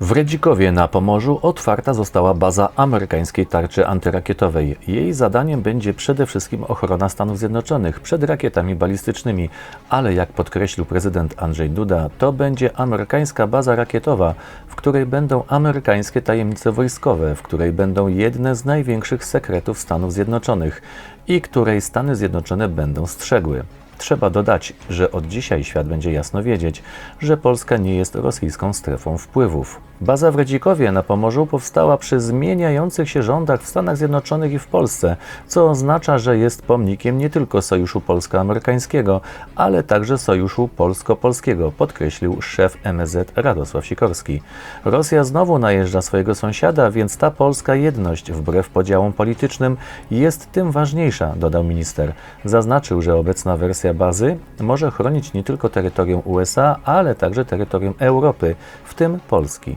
W Redzikowie na Pomorzu otwarta została baza amerykańskiej tarczy antyrakietowej. Jej zadaniem będzie przede wszystkim ochrona Stanów Zjednoczonych przed rakietami balistycznymi, ale jak podkreślił prezydent Andrzej Duda, to będzie amerykańska baza rakietowa, w której będą amerykańskie tajemnice wojskowe, w której będą jedne z największych sekretów Stanów Zjednoczonych i której Stany Zjednoczone będą strzegły. Trzeba dodać, że od dzisiaj świat będzie jasno wiedzieć, że Polska nie jest rosyjską strefą wpływów. Baza w Redzikowie na Pomorzu powstała przy zmieniających się rządach w Stanach Zjednoczonych i w Polsce, co oznacza, że jest pomnikiem nie tylko sojuszu polsko-amerykańskiego, ale także sojuszu polsko-polskiego, podkreślił szef MSZ Radosław Sikorski. Rosja znowu najeżdża swojego sąsiada, więc ta polska jedność, wbrew podziałom politycznym, jest tym ważniejsza, dodał minister. Zaznaczył, że obecna wersja bazy może chronić nie tylko terytorium USA, ale także terytorium Europy, w tym Polski.